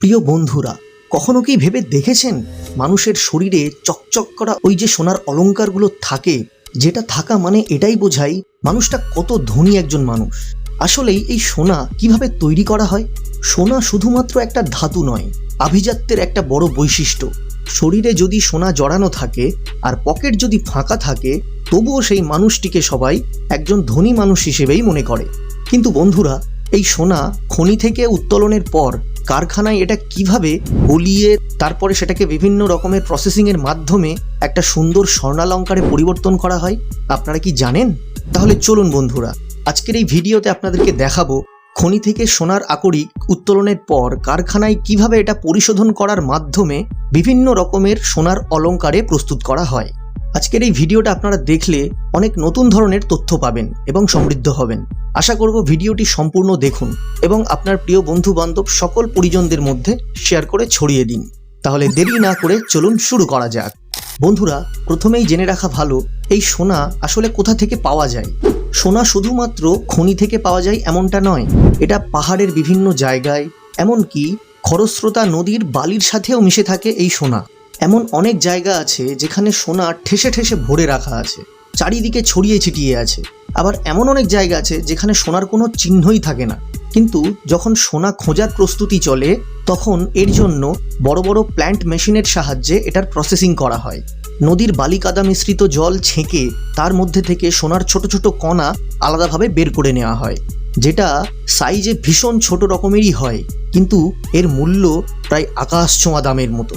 প্রিয় বন্ধুরা, কখনো কি ভেবে দেখেছেন মানুষের শরীরে চকচক করা ওই যে সোনার অলংকারগুলো থাকে? যেটা থাকা মানে এটাই বোঝায় মানুষটা কত ধনী একজন মানুষ। আসলেই এই সোনা কীভাবে তৈরি করা হয়? সোনা শুধুমাত্র একটা ধাতু নয়, আভিজাত্যের একটা বড় বৈশিষ্ট্য। শরীরে যদি সোনা জড়ানো থাকে আর পকেট যদি ফাঁকা থাকে, তবুও সেই মানুষটিকে সবাই একজন ধনী মানুষ হিসেবেই মনে করে। কিন্তু বন্ধুরা, এই সোনা খনি থেকে উত্তোলনের পর কারখানায় এটা কীভাবে গলিয়ে তারপরে সেটাকে বিভিন্ন রকমের প্রসেসিংয়ের মাধ্যমে একটা সুন্দর স্বর্ণালঙ্কারে পরিবর্তন করা হয়, আপনারা কি জানেন? তাহলে চলুন বন্ধুরা, আজকের এই ভিডিওতে আপনাদেরকে দেখাবো খনি থেকে সোনার আকরিক উত্তোলনের পর কারখানায় কীভাবে এটা পরিশোধন করার মাধ্যমে বিভিন্ন রকমের সোনার অলঙ্কারে প্রস্তুত করা হয়। আজকের এই ভিডিওটা আপনারা দেখলে অনেক নতুন ধরনের তথ্য পাবেন এবং সমৃদ্ধ হবেন। আশা করব ভিডিওটি সম্পূর্ণ দেখুন এবং আপনার প্রিয় বন্ধু বান্ধব সকল পরিজনদের মধ্যে শেয়ার করে ছড়িয়ে দিন। তাহলে দেরি না করে চলুন শুরু করা যাক। বন্ধুরা, প্রথমেই জেনে রাখা ভালো, এই সোনা আসলে কোথা থেকে পাওয়া যায়? সোনা শুধুমাত্র খনি থেকে পাওয়া যায় এমনটা নয়, এটা পাহাড়ের বিভিন্ন জায়গায়, এমনকি খরস্রোতা নদীর বালির সাথেও মিশে থাকে এই সোনা। এমন অনেক জায়গা আছে যেখানে সোনা ঠেসে ঠেসে ভরে রাখা আছে, চারিদিকে ছড়িয়ে ছিটিয়ে আছে। আবার এমন অনেক জায়গা আছে যেখানে সোনার কোনো চিহ্নই থাকে না। কিন্তু যখন সোনা খোঁজার প্রস্তুতি চলে, তখন এর জন্য বড় বড় প্ল্যান্ট মেশিনের সাহায্যে এটার প্রসেসিং করা হয়। নদীর বালি কাদা মিশ্রিত জল ছেঁকে তার মধ্যে থেকে সোনার ছোট ছোট কণা আলাদাভাবে বের করে নেওয়া হয়, যেটা সাইজে ভীষণ ছোট রকমেরই হয়, কিন্তু এর মূল্য প্রায় আকাশ ছোঁয়া দামের মতো।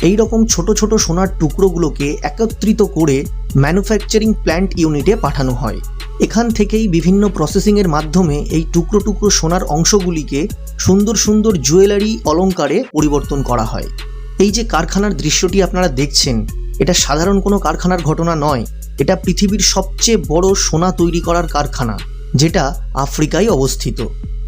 এই রকম ছোট ছোট সোনার টুকরোগুলোকে একত্রিত করে ম্যানুফ্যাকচারিং প্ল্যান্ট ইউনিটে পাঠানো হয়। এখান থেকেই বিভিন্ন প্রসেসিংয়ের মাধ্যমে এই টুকরো টুকরো সোনার অংশগুলিকে সুন্দর সুন্দর জুয়েলারি অলংকারে পরিবর্তন করা হয়। এই যে কারখানার দৃশ্যটি আপনারা দেখছেন, এটা সাধারণ কোনো কারখানার ঘটনা নয়। এটা পৃথিবীর সবচেয়ে বড় সোনা তৈরি করার কারখানা, যেটা আফ্রিকায় অবস্থিত।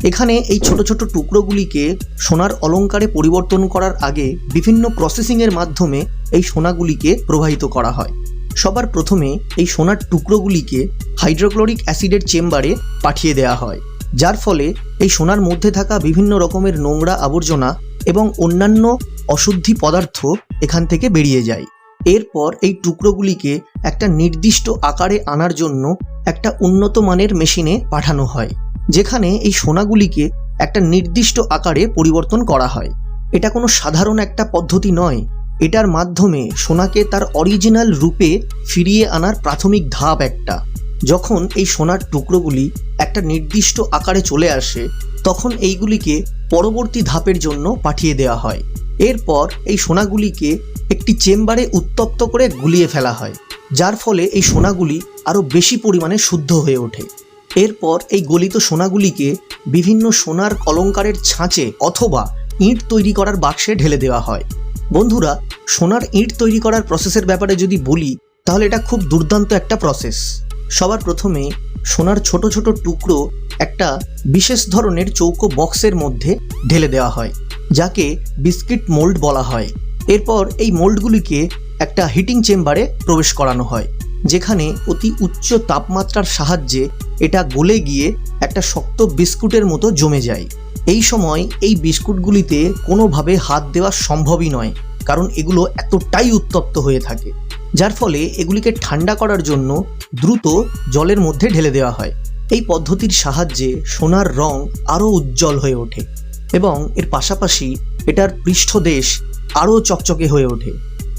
এখানে এই ছোট ছোট টুকরোগুলিকে সোনার অলংকারে পরিবর্তন করার আগে বিভিন্ন প্রসেসিংয়ের মাধ্যমে এই সোনাগুলিকে প্রবাহিত করা হয়। সবার প্রথমে এই সোনার টুকরোগুলিকে হাইড্রোক্লোরিক অ্যাসিডের চেম্বারে পাঠিয়ে দেওয়া হয়, যার ফলে এই সোনার মধ্যে থাকা বিভিন্ন রকমের নোংরা আবর্জনা এবং অন্যান্য অশুদ্ধি পদার্থ এখান থেকে বেরিয়ে যায়। এরপর এই টুকরোগুলিকে একটা নির্দিষ্ট আকারে আনার জন্য একটা উন্নত মানের মেশিনে পাঠানো হয়, যেখানে এই সোনাগুলিকে একটা নির্দিষ্ট আকারে পরিবর্তন করা হয়। এটা কোনো সাধারণ একটা পদ্ধতি নয়। এটার মাধ্যমে সোনাকে তার অরিজিনাল রূপে ফিরিয়ে আনার প্রাথমিক ধাপ একটা। যখন এই সোনার টুকরোগুলি একটা নির্দিষ্ট আকারে চলে আসে, তখন এইগুলিকে পরবর্তী ধাপের জন্য পাঠিয়ে দেওয়া হয়। এরপর এই সোনাগুলিকে একটি চেম্বারে উত্তপ্ত করে গুলিয়ে ফেলা হয়, যার ফলে এই সোনাগুলি আরও বেশি পরিমাণে শুদ্ধ হয়ে ওঠে। এরপর এই গলিত সোনাগুলিকে বিভিন্ন সোনার অলংকারের ছাঁচে অথবা ইঁট তৈরি করার বাক্সে ঢেলে দেওয়া হয়। বন্ধুরা, সোনার ইঁট তৈরি করার প্রসেসের ব্যাপারে যদি বলি, তাহলে এটা খুব দুর্দান্ত একটা প্রসেস সবার প্রথমে সোনার ছোট ছোট টুকরো একটা বিশেষ ধরনের চৌকো বক্সের মধ্যে ঢেলে দেওয়া হয়। যাকে বিস্কিট মোল্ড বলা হয়। এরপর এই মোল্ডগুলিকে একটা হিটিং চেম্বারে প্রবেশ করানো হয়, যেখানে অতি উচ্চ তাপমাত্রার সাহায্যে এটা গলে গিয়ে একটা শক্ত বিস্কুটের মতো জমে যায়। এই সময় এই বিস্কুটগুলিতে কোনোভাবে হাত দেওয়া সম্ভবই নয়, কারণ এগুলো এতটাই উত্তপ্ত হয়ে থাকে, যার ফলে এগুলিকে ঠান্ডা করার জন্য দ্রুত জলের মধ্যে ঢেলে দেওয়া হয়। এই পদ্ধতির সাহায্যে সোনার রং আরও উজ্জ্বল হয়ে ওঠে। এবং এর পাশাপাশি এটার পৃষ্ঠদেশ আরও চকচকে হয়ে ওঠে।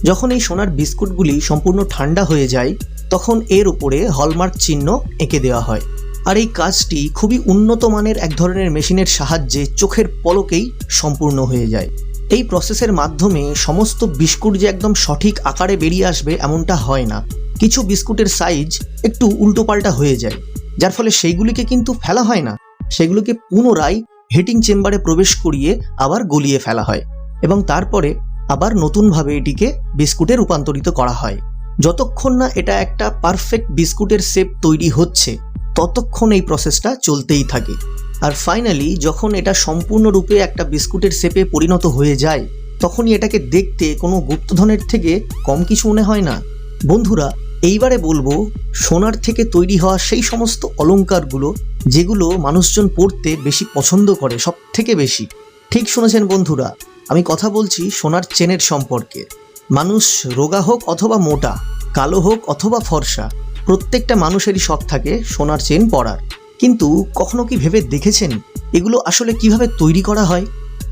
যখন এই সোনার বিস্কুটগুলি সম্পূর্ণ ঠান্ডা হয়ে যায়, তখন এর উপরে হলমার্ক চিহ্ন এঁকে দেওয়া হয়। আর এই কাজটি খুবই উন্নত মানের এক ধরনের মেশিনের সাহায্যে চোখের পলকেই সম্পূর্ণ হয়ে যায়। এই প্রসেসের মাধ্যমে সমস্ত বিস্কুট যে একদম সঠিক আকারে বেরিয়ে আসবে এমনটা হয় না। কিছু বিস্কুটের সাইজ একটু উল্টোপাল্টা হয়ে যায়, যার ফলে সেইগুলিকে কিন্তু ফেলা হয় না। সেগুলোকে পুনরায় হিটিং চেম্বারে প্রবেশ করিয়ে আবার গলিয়ে ফেলা হয় এবং তারপরে আবার নতুনভাবে এটিকে বিস্কুটে রূপান্তরিত করা হয়। যতক্ষণ না এটা একটা পারফেক্ট বিস্কুটের শেপ তৈরি হচ্ছে, ততক্ষণ এই প্রসেসটা চলতেই থাকে। আর ফাইনালি যখন এটা সম্পূর্ণরূপে একটা বিস্কুটের শেপে পরিণত হয়ে যায়, তখনই এটাকে দেখতে কোনো গুপ্তধনের থেকে কম কিছু মনে হয় না। বন্ধুরা, এইবারে বলব, সোনার থেকে তৈরি হওয়া সেই সমস্ত অলংকারগুলো যেগুলো মানুষজন পড়তে বেশি পছন্দ করে সব থেকে বেশি। ঠিক শুনেছেন বন্ধুরা, আমি কথা বলছি সোনার চেনের সম্পর্কে। মানুষ রোগা হোক অথবা মোটা, কালো হোক অথবা ফর্সা, প্রত্যেকটা মানুষেরই শখ থাকে সোনার চেন পরার। কিন্তু কখনো কি ভেবে দেখেছেন এগুলো আসলে কীভাবে তৈরি করা হয়?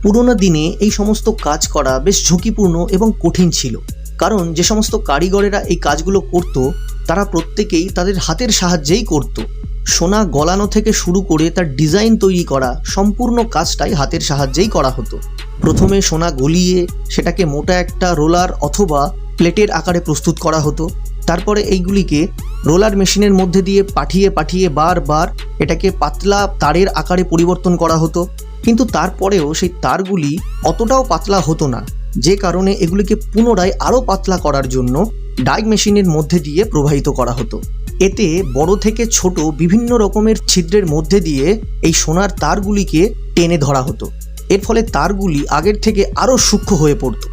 পুরোনো দিনে এই সমস্ত কাজ করা বেশ ঝুঁকিপূর্ণ এবং কঠিন ছিল। কারণ যে সমস্ত কারিগরেরা এই কাজগুলো করত, তারা প্রত্যেকেই তাদের হাতের সাহায্যেই করত। সোনা গলানো থেকে শুরু করে তার ডিজাইন তৈরি করা সম্পূর্ণ কাজটাই হাতের সাহায্যেই করা হতো। প্রথমে সোনা গলিয়ে সেটাকে মোটা একটা রোলার অথবা প্লেটের আকারে প্রস্তুত করা হতো। তারপরে এইগুলিকে রোলার মেশিনের মধ্যে দিয়ে পাঠিয়ে পাঠিয়ে বারবার এটাকে পাতলা তারের আকারে পরিবর্তন করা হতো। কিন্তু তারপরেও সেই তারগুলি অতটাও পাতলা হতো না। যে কারণে এগুলিকে পুনরায় আরও পাতলা করার জন্য ডাইগ মেশিনের মধ্যে দিয়ে প্রবাহিত করা হতো। এতে বড় থেকে ছোট বিভিন্ন রকমের ছিদ্রের মধ্যে দিয়ে এই সোনার তারগুলিকে টেনে ধরা হতো। এর ফলে তারগুলি আগের থেকে আরও সূক্ষ্ম হয়ে পড়ত।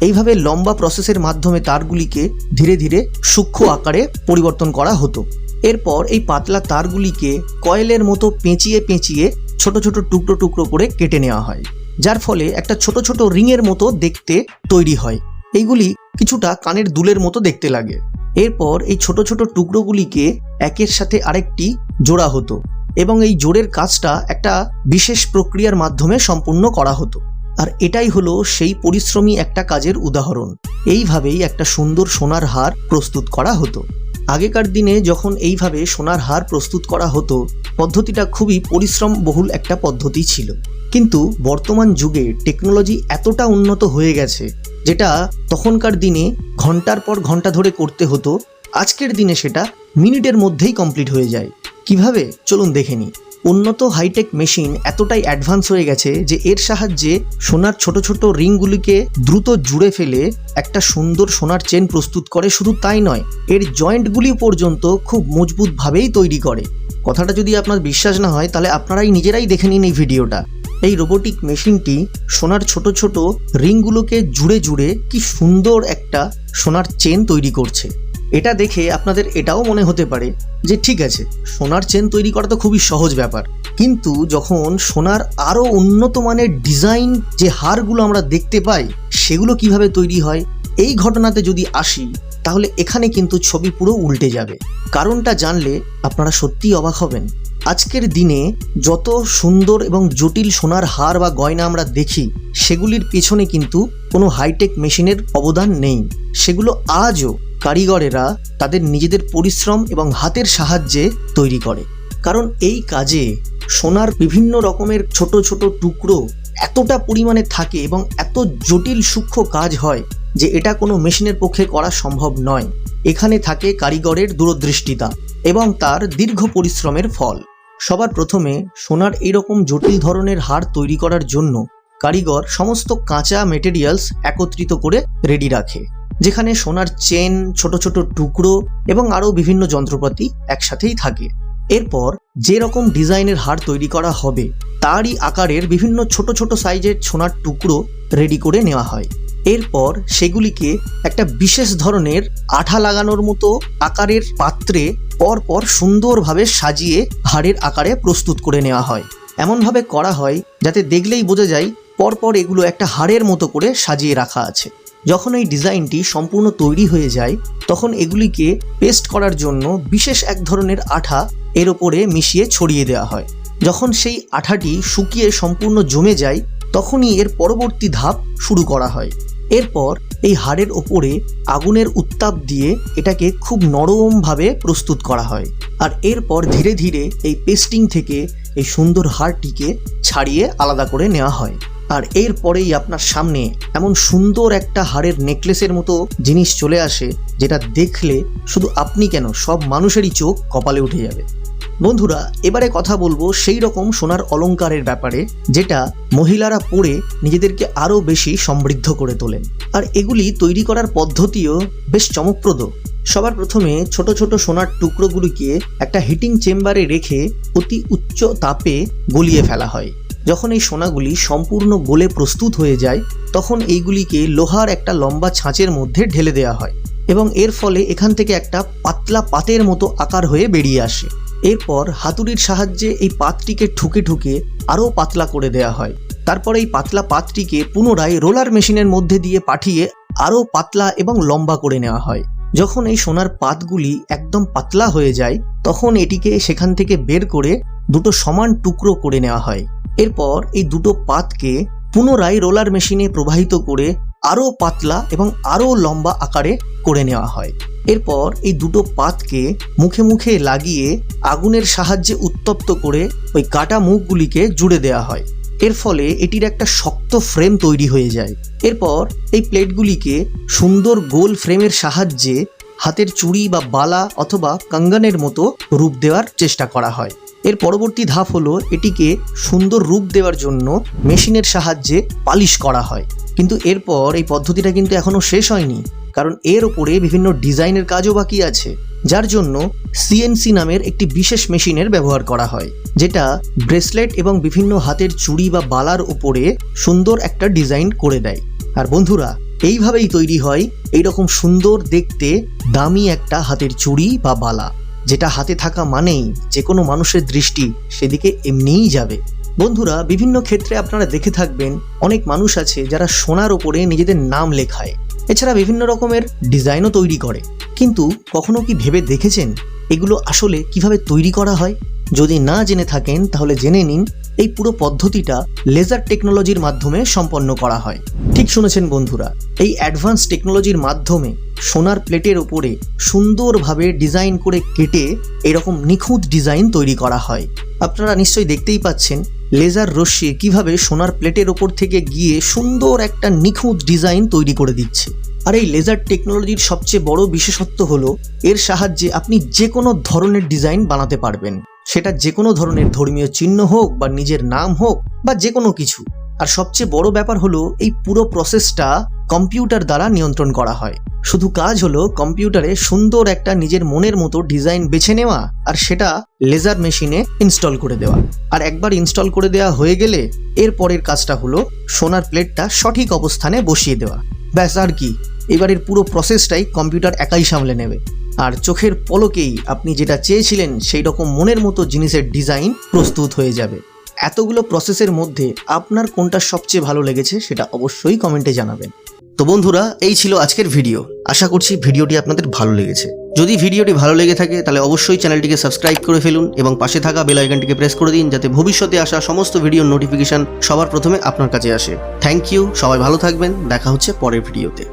এইভাবে লম্বা প্রসেসের মাধ্যমে তারগুলিকে ধীরে ধীরে সূক্ষ্ম আকারে পরিবর্তন করা হতো। এরপর এই পাতলা তারগুলিকে কয়েলের মতো পেঁচিয়ে পেঁচিয়ে ছোট ছোট টুকরো টুকরো করে কেটে নেওয়া হয়, যার ফলে একটা ছোট ছোট রিংয়ের মতো দেখতে তৈরি হয়। এইগুলি কিছুটা কানের দুলের মতো দেখতে লাগে। এরপর এই ছোট ছোট টুকরোগুলিকে একের সাথে আরেকটি জোড়া হতো এবং এই জোড়ের কাজটা একটা বিশেষ প্রক্রিয়ার মাধ্যমে সম্পূর্ণ করা হতো। আর এটাই হলো সেই পরিশ্রমী একটা কাজের উদাহরণ। এইভাবেই একটা সুন্দর সোনার হার প্রস্তুত করা হতো। আগেকার দিনে যখন এইভাবে সোনার হার প্রস্তুত করা হতো, পদ্ধতিটা খুবই পরিশ্রম বহুল একটা পদ্ধতি ছিল। কিন্তু বর্তমান যুগে টেকনোলজি এতটা উন্নত হয়ে গেছে যেটা তখনকার দিনে ঘণ্টার পর ঘণ্টা ধরে করতে হতো, আজকের দিনে সেটা মিনিটের মধ্যেই কমপ্লিট হয়ে যায়। কীভাবে? চলুন দেখে নিই। উন্নত হাইটেক মেশিন এতটাই অ্যাডভান্স হয়ে গেছে যে এর সাহায্যে সোনার ছোট ছোট রিংগুলিকে দ্রুত জুড়ে ফেলে একটা সুন্দর সোনার চেন প্রস্তুত করে, শুধু তাই নয়, এর জয়েন্টগুলি পর্যন্ত খুব মজবুতভাবেই তৈরি করে। কথাটা যদি আপনার বিশ্বাস না হয়, তাহলে আপনারাই নিজেরাই দেখে নিন এই ভিডিওটা। এই রোবোটিক মেশিনটি সোনার ছোট ছোট রিংগুলোকে জুড়ে জুড়ে কি সুন্দর একটা সোনার চেন তৈরি করছে। এটা দেখে আপনাদের এটাও মনে হতে পারে যে ঠিক আছে, সোনার চেন তৈরি করা তো খুবই সহজ ব্যাপার। কিন্তু যখন সোনার আরও উন্নত মানের ডিজাইন যে হারগুলো আমরা দেখতে পাই, সেগুলো কীভাবে তৈরি হয়? এই ঘটনাতে যদি আসি তাহলে এখানে কিন্তু ছবি পুরো উল্টে যাবে। কারণটা জানলে আপনারা সত্যিই অবাক হবেন। আজকের দিনে যত সুন্দর এবং জটিল সোনার হার বা গয়না আমরা দেখি, সেগুলির পেছনে কিন্তু কোনো হাইটেক মেশিনের অবদান নেই। সেগুলো আজও কারিগরেরা তাদের নিজেদের পরিশ্রম এবং হাতের সাহায্যে তৈরি করে। কারণ এই কাজে সোনার বিভিন্ন রকমের ছোট ছোট টুকরো এতটা পরিমাণে থাকে এবং এত জটিল সূক্ষ্ম কাজ হয় যে এটা কোনো মেশিনের পক্ষে করা সম্ভব নয়। এখানে থাকে কারিগরের দূরদৃষ্টিতা এবং তার দীর্ঘ পরিশ্রমের ফল। সবার প্রথমে সোনার এরকম জটিল ধরনের হার তৈরি করার জন্য কারিগর সমস্ত কাঁচা মেটেরিয়ালস একত্রিত করে রেডি রাখে, যেখানে সোনার চেন ছোট ছোট টুকরো এবং আরও বিভিন্ন যন্ত্রপাতি একসাথেই থাকে। এরপর যে রকম ডিজাইনের হার তৈরি করা হবে, তারই আকারের বিভিন্ন ছোট ছোট সাইজের সোনার টুকরো রেডি করে নেওয়া হয়। এরপর সেগুলিকে একটা বিশেষ ধরনের আঠা লাগানোর মতো আকারের পাত্রে পরপর সুন্দরভাবে সাজিয়ে হাড়ের আকারে প্রস্তুত করে নেওয়া হয়। এমনভাবে করা হয় যাতে দেখলেই বোঝা যায় পরপর এগুলো একটা হাড়ের মতো করে সাজিয়ে রাখা আছে। যখন এই ডিজাইনটি সম্পূর্ণ তৈরি হয়ে যায়, তখন এগুলিকে পেস্ট করার জন্য বিশেষ এক ধরনের আঠা এর ওপরে মিশিয়ে ছড়িয়ে দেওয়া হয়। যখন সেই আঠাটি শুকিয়ে সম্পূর্ণ জমে যায়, তখনই এর পরবর্তী ধাপ শুরু করা হয়। এরপর এই হাড়ের ওপরে আগুনের উত্তাপ দিয়ে এটাকে খুব নরমভাবে প্রস্তুত করা হয়। আর এরপর ধীরে ধীরে এই পেস্টিং থেকে এই সুন্দর হাড়টিকে ছাড়িয়ে আলাদা করে নেওয়া হয়। আর এরপরেই আপনার সামনে এমন সুন্দর একটা হাড়ের নেকলেসের মতো জিনিস চলে আসে, যেটা দেখলে শুধু আপনি কেন, সব মানুষেরই চোখ কপালে উঠে যাবে। বন্ধুরা, এবারে কথা বলব সেই রকম সোনার অলঙ্কারের ব্যাপারে, যেটা মহিলারা পরে নিজেদেরকে আরও বেশি সমৃদ্ধ করে তোলেন। আর এগুলি তৈরি করার পদ্ধতিও বেশ চমকপ্রদ। সবার প্রথমে ছোট ছোট সোনার টুকরোগুলিকে একটা হিটিং চেম্বারে রেখে অতি উচ্চ তাপে গলিয়ে ফেলা হয়। যখন এই সোনাগুলি সম্পূর্ণ গোলে প্রস্তুত হয়ে যায়, তখন এইগুলিকে লোহার একটা লম্বা ছাঁচের মধ্যে ঢেলে দেওয়া হয় এবং এর ফলে এখান থেকে একটা পাতলা পাতের মতো আকার হয়ে বেরিয়ে আসে। এরপর হাতুড়ির সাহায্যে এই পাতটিকে ঠুকে ঠুকে আরও পাতলা করে দেওয়া হয়। তারপর এই পাতলা পাতটিকে পুনরায় রোলার মেশিনের মধ্যে দিয়ে পাঠিয়ে আরও পাতলা এবং লম্বা করে নেওয়া হয়। যখন এই সোনার পাতগুলি একদম পাতলা হয়ে যায়, তখন এটিকে সেখান থেকে বের করে দুটো সমান টুকরো করে নেওয়া হয়। এরপর এই দুটো পাতকে পুনরায় রোলার মেশিনে প্রবাহিত করে আরও পাতলা এবং আরও লম্বা আকারে করে নেওয়া হয়। এরপর এই দুটো পাতকে মুখে মুখে লাগিয়ে আগুনের সাহায্যে উত্তপ্ত করে ওই কাটা মুখগুলিকে জুড়ে দেওয়া হয়। এর ফলে এটির একটা শক্ত ফ্রেম তৈরি হয়ে যায়। এরপর এই প্লেটগুলিকে সুন্দর গোল ফ্রেমের সাহায্যে হাতের চুড়ি বা বালা অথবা কাঙ্গানের মতো রূপ দেওয়ার চেষ্টা করা হয়। এর পরবর্তী ধাপ হলো এটিকে সুন্দর রূপ দেওয়ার জন্য মেশিনের সাহায্যে পালিশ করা হয়। কিন্তু এরপর এই পদ্ধতিটা কিন্তু এখনও শেষ হয়নি, কারণ এর ওপরে বিভিন্ন ডিজাইনের কাজও বাকি আছে, যার জন্য সিএনসি নামের একটি বিশেষ মেশিনের ব্যবহার করা হয়, যেটা ব্রেসলেট এবং বিভিন্ন হাতের চুড়ি বা বালার উপরে সুন্দর একটা ডিজাইন করে দেয়। আর বন্ধুরা, এইভাবেই তৈরি হয় এইরকম সুন্দর দেখতে দামি একটা হাতের চুড়ি বা বালা, যেটা হাতে থাকা মানেই যে কোনো মানুষের দৃষ্টি সেদিকে এমনিই যাবে। বন্ধুরা, বিভিন্ন ক্ষেত্রে আপনারা দেখে থাকবেন অনেক মানুষ আছে যারা সোনার ওপরে নিজেদের নাম লেখায়। এছাড়া বিভিন্ন রকমের ডিজাইনও তৈরি করে। কিন্তু কখনো কি ভেবে দেখেছেন এগুলো আসলে কীভাবে তৈরি করা হয়? যদি না জেনে থাকেন, তাহলে জেনে নিন এই পুরো পদ্ধতিটা লেজার টেকনোলজির মাধ্যমে সম্পন্ন করা হয়। ঠিক শুনেছেন বন্ধুরা, এই অ্যাডভান্স টেকনোলজির মাধ্যমে সোনার প্লেটের ওপরে সুন্দরভাবে ডিজাইন করে কেটে এরকম নিখুঁত ডিজাইন তৈরি করা হয়। আপনারা নিশ্চয়ই দেখতেই পাচ্ছেন লেজার রশ্মি কীভাবে সোনার প্লেটের ওপর থেকে গিয়ে সুন্দর একটা নিখুঁত ডিজাইন তৈরি করে দিচ্ছে। আর এই লেজার টেকনোলজির সবচেয়ে বড় বিশেষত্ব হলো, এর সাহায্যে আপনি যে কোনো ধরনের ডিজাইন বানাতে পারবেন। সেটা যে কোনো ধরনের ধর্মীয় চিহ্ন হোক বা নিজের নাম হোক বা যে কোনো কিছু। আর সবচেয়ে বড় ব্যাপার হলো, এই পুরো প্রসেসটা কম্পিউটার দ্বারা নিয়ন্ত্রণ করা হয়। শুধু কাজ হলো কম্পিউটারে সুন্দর একটা নিজের মনের মতো ডিজাইন বেছে নেওয়া আর সেটা লেজার মেশিনে ইনস্টল করে দেওয়া। আর একবার ইনস্টল করে দেওয়া হয়ে গেলে, এর পরের কাজটা হলো সোনার প্লেটটা সঠিক অবস্থানে বসিয়ে দেওয়া। ব্যাস, আর কি। এবারের পুরো প্রসেসটাই কম্পিউটার একাই সামলে নেবে। আর চোখের পলকেই আপনি যেটা চেয়েছিলেন সেই রকম মনের মতো জিনিসের ডিজাইন প্রস্তুত হয়ে যাবে। এতগুলো প্রসেসের মধ্যে আপনার কোনটা সবচেয়ে ভালো লেগেছে সেটা অবশ্যই কমেন্টে জানাবেন। তো বন্ধুরা, এই ছিল আজকের ভিডিও আশা করছি ভিডিওটি আপনাদের ভালো লেগেছে। যদি ভিডিওটি ভালো লেগে থাকে, তাহলে অবশ্যই চ্যানেলটিকে সাবস্ক্রাইব করে ফেলুন এবং পাশে থাকা বেল আইকনটিকে প্রেস করে দিন যাতে ভবিষ্যতে আসা সমস্ত ভিডিওর নোটিফিকেশন সবার প্রথমে আপনার কাছে আসে। থ্যাংক ইউ সবাই ভালো থাকবেন, দেখা হচ্ছে পরের ভিডিওতে